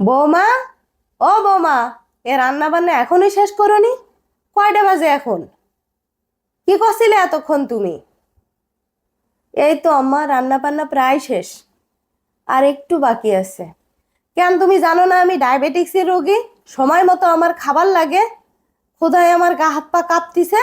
বৌমা? ও বৌমা, এ রান্না বান্না এখনই শেষ করনি? কয়টা বাজে এখন? কি করছিলে এতক্ষণ তুমি? এই তো আমার রান্না বান্না প্রায় শেষ। আর একটু বাকি আছে। কেন তুমি জানো না আমি ডায়াবেটিক্সের রোগী? সময় মতো আমার খাবার লাগে। খোদায় আমার গা হাত পা কাঁপতিছে।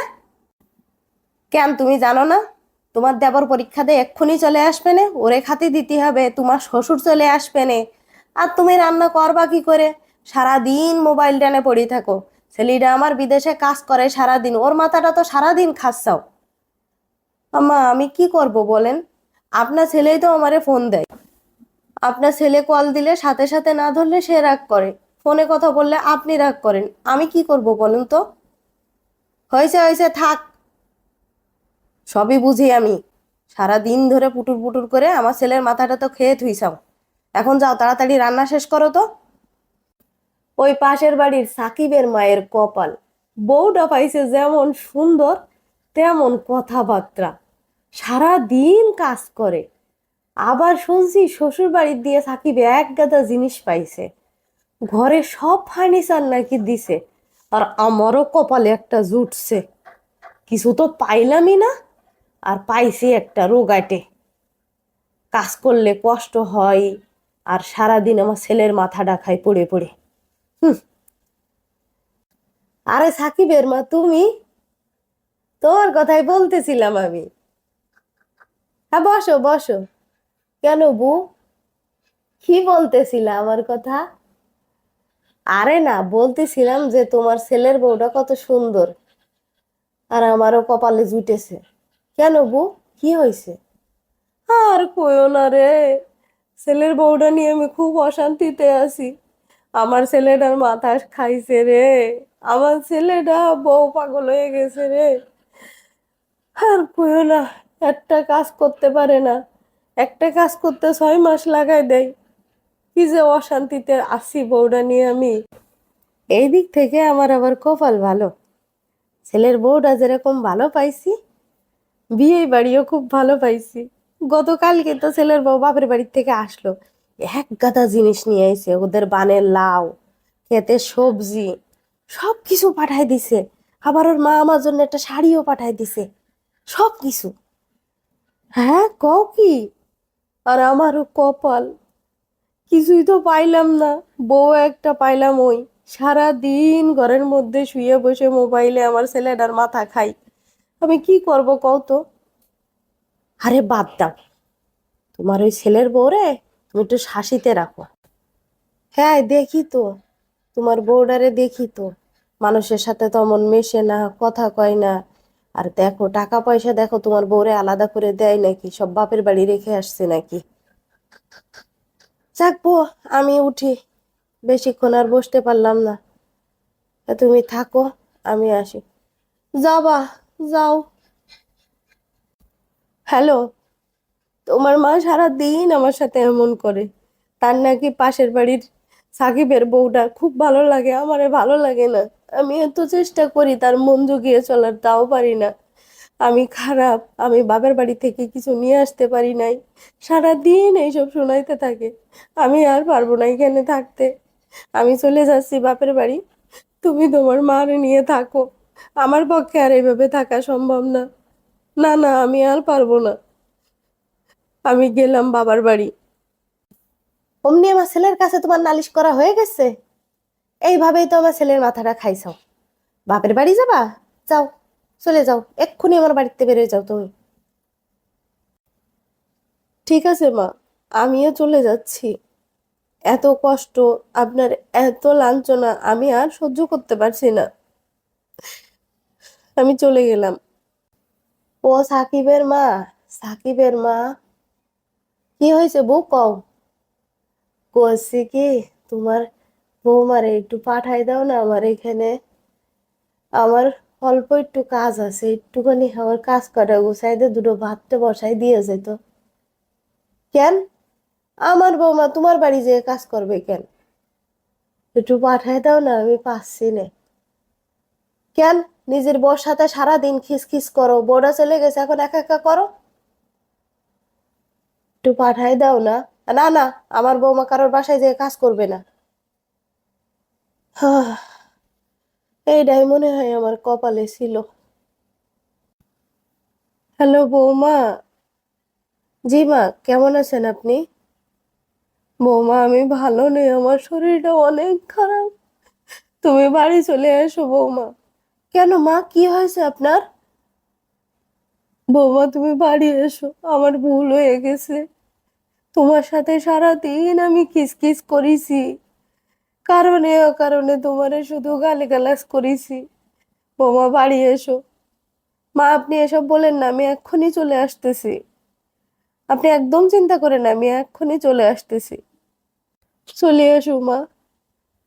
কেন তুমি জানো না? তোমার দেবর পরীক্ষা দিয়ে এক্ষুনি চলে আসবে না। ওরে খাতে দিতে হবে, তোমার শ্বশুর চলে আসবে না। আর তুমি রান্না করবা কি করে? সারাদিন মোবাইল টানে পড়ে থাকো। ছেলেটা আমার বিদেশে কাজ করে সারাদিন, ওর মাথাটা তো সারাদিন খাচ্ছাও। আম্মা, আমি কি করব বলেন? আপনার ছেলেই তো আমারে ফোন দেয়। আপনার ছেলে কল দিলে সাথে সাথে না ধরলে সে রাগ করে। ফোনে কথা বললে আপনি রাগ করেন। আমি কি করব বলুন তো? হয়েছে হয়েছে, থাক। সবই বুঝি আমি। সারা দিন ধরে পুটুর পুটুর করে আমার ছেলের মাথাটা তো খেয়ে থুইছাও। এখন যাও, তাড়াতাড়ি রান্না শেষ করো তো। ওই পাশের বাড়ির সাকিবের মায়ের কপাল। বউটা পাইছে যেমন সুন্দর, তেমন কথাবার্তা। সারা দিন কাজ করে। আবার শুনছি শ্বশুর বাড়ির দিয়ে সাকিব এক গাদা জিনিস পাইছে। ঘরে সব ফার্নিচার নাকি দিছে। আর আমারও কপালে একটা জুটছে। কিছু তো পাইলামই না, আর পাইছি একটা রোগাটে। কাজ করলে কষ্ট হয়। আর সারাদিন আমার ছেলের মাথা খায় পড়ে পড়ে। হুম। আরে সাকিবের মা, তুমি? তোমার কথাই বলতেছিলাম আমি। হ্যাঁ বসো বসো। কেন বউ কি বলতেছিলা আমার কথা? আরে না, বলতেছিলাম যে তোমার ছেলের বউটা কত সুন্দর। আর আমারও কপালে জুটেছে। কেন বউ কি হয়েছে? আর কইও না রে। ছেলের বউটা নিয়ে আমি খুব অশান্তিতে আছি। আমার ছেলেটার মাথা খাইছে রে। আমার ছেলেটা বউ পাগল হয়ে গেছে রে। আর কইও না, একটা কাজ করতে পারে না। একটা কাজ করতে ছয় মাস লাগাই দেয়। কি যে অশান্তিতে আছি বউটা নিয়ে আমি। এই দিক থেকে আমার আবার কপাল ভালো। ছেলের বউটা যেরকম ভালো পাইছি বিয়ে বাড়িও খুব ভালো পাইছি। গতকালকে তো ছেলের বউ বাপের বাড়ির থেকে আসলো। এক গাদা জিনিস নিয়ে আইছে, ওদের বানের লাউ, খেতে সবজি সব কিছু পাঠাই দিছে। আবার ওর মা আমার জন্য একটা শাড়িও পাঠাই দিছে। সব কিছু হ্যাঁ কও কি? আর আমারও কপাল। কিছুই তো পাইলাম না। বউ একটা পাইলাম ওই। সারা দিন ঘরের মধ্যে শুয়ে বসে মোবাইলে আমার ছেলেটার মাথা খাই। আমি কি করব কও তো? আরে বাদ দাও। তোমার ওই ছেলের বউরে তুমি একটু শাসিতে রাখো। হ্যাঁ দেখি তো। তোমার বউডারে দেখি তো। মানুষের সাথে তেমন মেশে না, কথা কয় না। আর দেখো টাকা পয়সা দেখো, তোমার বউরে আলাদা করে দেয় নাকি? সব বাপের বাড়ি রেখে আসছে নাকি? যাকবো আমি উঠি। বেশিক্ষণ আর বসতে পারলাম না। তুমি থাকো, আমি আসি। যাবা, যাও। হ্যালো? তোমার মা সারা দিন আমার সাথে এমন করে। তার নাকি পাশের বাড়ির সাকিবের বউটা খুব ভালো লাগে, আমারে ভালো লাগে না। আমি এত চেষ্টা করি তার মন জুগিয়ে চলার, তাও পারি না। আমি খারাপ, আমি বাবার বাড়ি থেকে কিছু নিয়ে আসতে পারি নাই। সারা দিন এইসব শোনাইতে থাকে। আমি আর পারব না এখানে থাকতে। আমি চলে যাচ্ছি বাপের বাড়ি। তুমি তোমার মার নিয়ে থাকো। আমার পক্ষে আর এইভাবে থাকা সম্ভব না। না না আমি আর পারব না। আমি গেলাম বাবার বাড়ি। অমনি আমার ছেলের কাছে তোমার নালিশ করা হয়ে গেছে? এইভাবেই তো আমার ছেলের মাথাটা খাইছাও বাপের বাড়ি যাবা? যাও চলে যাও। এক্ষুনি আমার বাড়িতে বেরোয় যাও তুমি। ঠিক আছে মা আমিও চলে যাচ্ছি। এত কষ্ট আপনার এত লাঞ্ছনা আমি আর সহ্য করতে পারছি না। আমি চলে গেলাম। ও সাকিবের মা সাকিবের মা। কি হয়েছে বউ কও? কি, তোমার বৌমারে একটু পাঠাই দাও না আমার এখানে। আমার অল্প একটু কাজ আছে, একটুখানি আমার কাজ কটা গুছাই দিয়ে দুটো ভাতটা বসাই দিয়ে যেত কেন? আমার বৌমা তোমার বাড়ি যেয়ে কাজ করবে কেন? একটু পাঠাই দাও না, আমি পাচ্ছি না। কেন? নিজের বউর সাথে সারাদিন খিসখিস করো, বউটা চলে গেছে, এখন একা একা করো। একটু পাঠাই দাও না। না না, আমার বৌমা কারোর বাসায় যেয়ে কাজ করবে না। এইটাই মনে হয় আমার কপালে ছিল। হ্যালো বৌমা। জি মা, কেমন আছেন আপনি? বৌমা, আমি ভালো নেই, আমার শরীরটা অনেক খারাপ। তুমি বাড়ি চলে এসো বৌমা। কেন মা? কি হয়েছে আপনার? বৌমা, তুমি বাড়ি এসো। আমার ভুল হয়ে গেছে। তোমার সাথে সারাদিন আমি কিসকিস করেছি। কারণে অকারণে তোমারে শুধু গালিগালাজ করেছি। বৌমা, বাড়ি এসো। মা, আপনি এসব বলেন না, আমি এক্ষুনি চলে আসতেছি। আপনি একদম চিন্তা করেন আমি এক্ষুনি চলে আসতেছি। চলে এসো মা।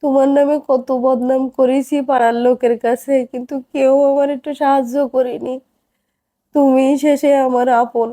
তোমার নামে কত বদনাম করেছি পাড়ার লোকের কাছে, কিন্তু কেউ আমার একটু সাহায্য করেনি। তুমি শেষে আমার আপন।